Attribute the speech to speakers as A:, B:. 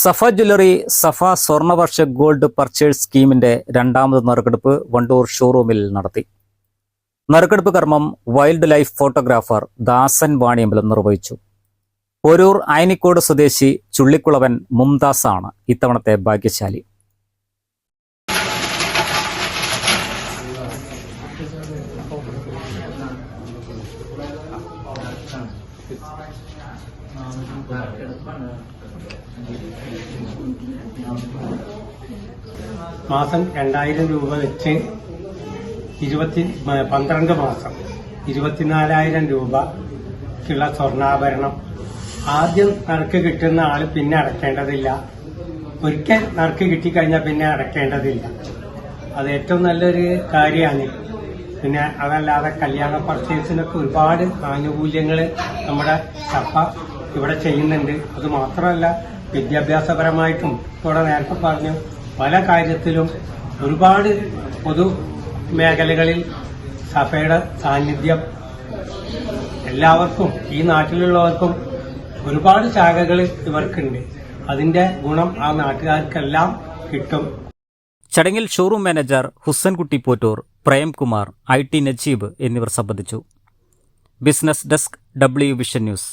A: സഫ jewellery Safa സ്വർണവർഷ gold purchase സ്കീമിന്റെ രണ്ടാമത് നറുക്കെടുപ്പ് വണ്ടൂർ ഷോറൂമിൽ നടത്തി. നറുക്കെടുപ്പ് കർമ്മം wild life photographer Dasan Vaniyambalam നിർവഹിച്ചു. ഒരൂർ അയനിക്കോട് സ്വദേശി ചുള്ളിക്കുളവൻ ആണ് ഇത്തവണത്തെ ഭാഗ്യശാലി.
B: മാസം രണ്ടായിരം രൂപ വെച്ച് ഇരുപത്തി പന്ത്രണ്ട് മാസം ഇരുപത്തിനാലായിരം രൂപക്കുള്ള സ്വർണാഭരണം. ആദ്യം നറുക്ക് കിട്ടുന്ന ആൾ പിന്നെ അടയ്ക്കേണ്ടതില്ല. ഒരിക്കൽ നറുക്ക് കിട്ടിക്കഴിഞ്ഞാൽ പിന്നെ അടയ്ക്കേണ്ടതില്ല. അത് ഏറ്റവും നല്ലൊരു കാര്യമാണ്. പിന്നെ അതല്ലാതെ കല്യാണ പർച്ചേസിനൊക്കെ ഒരുപാട് ആനുകൂല്യങ്ങൾ നമ്മുടെ സഭ ഇവിടെ ചെയ്യുന്നുണ്ട്. അത് മാത്രമല്ല വിദ്യാഭ്യാസപരമായിട്ടും ഇവിടെ നേരത്തെ പറഞ്ഞു പല കാര്യത്തിലും ഒരുപാട് പൊതു മേഖലകളിൽ സഭയുടെ സാന്നിധ്യം എല്ലാവർക്കും ഈ നാട്ടിലുള്ളവർക്കും ഒരുപാട് ശാഖകൾ ഇവർക്കുണ്ട്. അതിന്റെ ഗുണം ആ നാട്ടുകാർക്കെല്ലാം കിട്ടും.
A: ചടങ്ങിൽ showroom manager Hussankutty Pottoor. Premkumar I T Najeeb എന്നിവർ സംബന്ധിച്ചു. Business desk W vision news.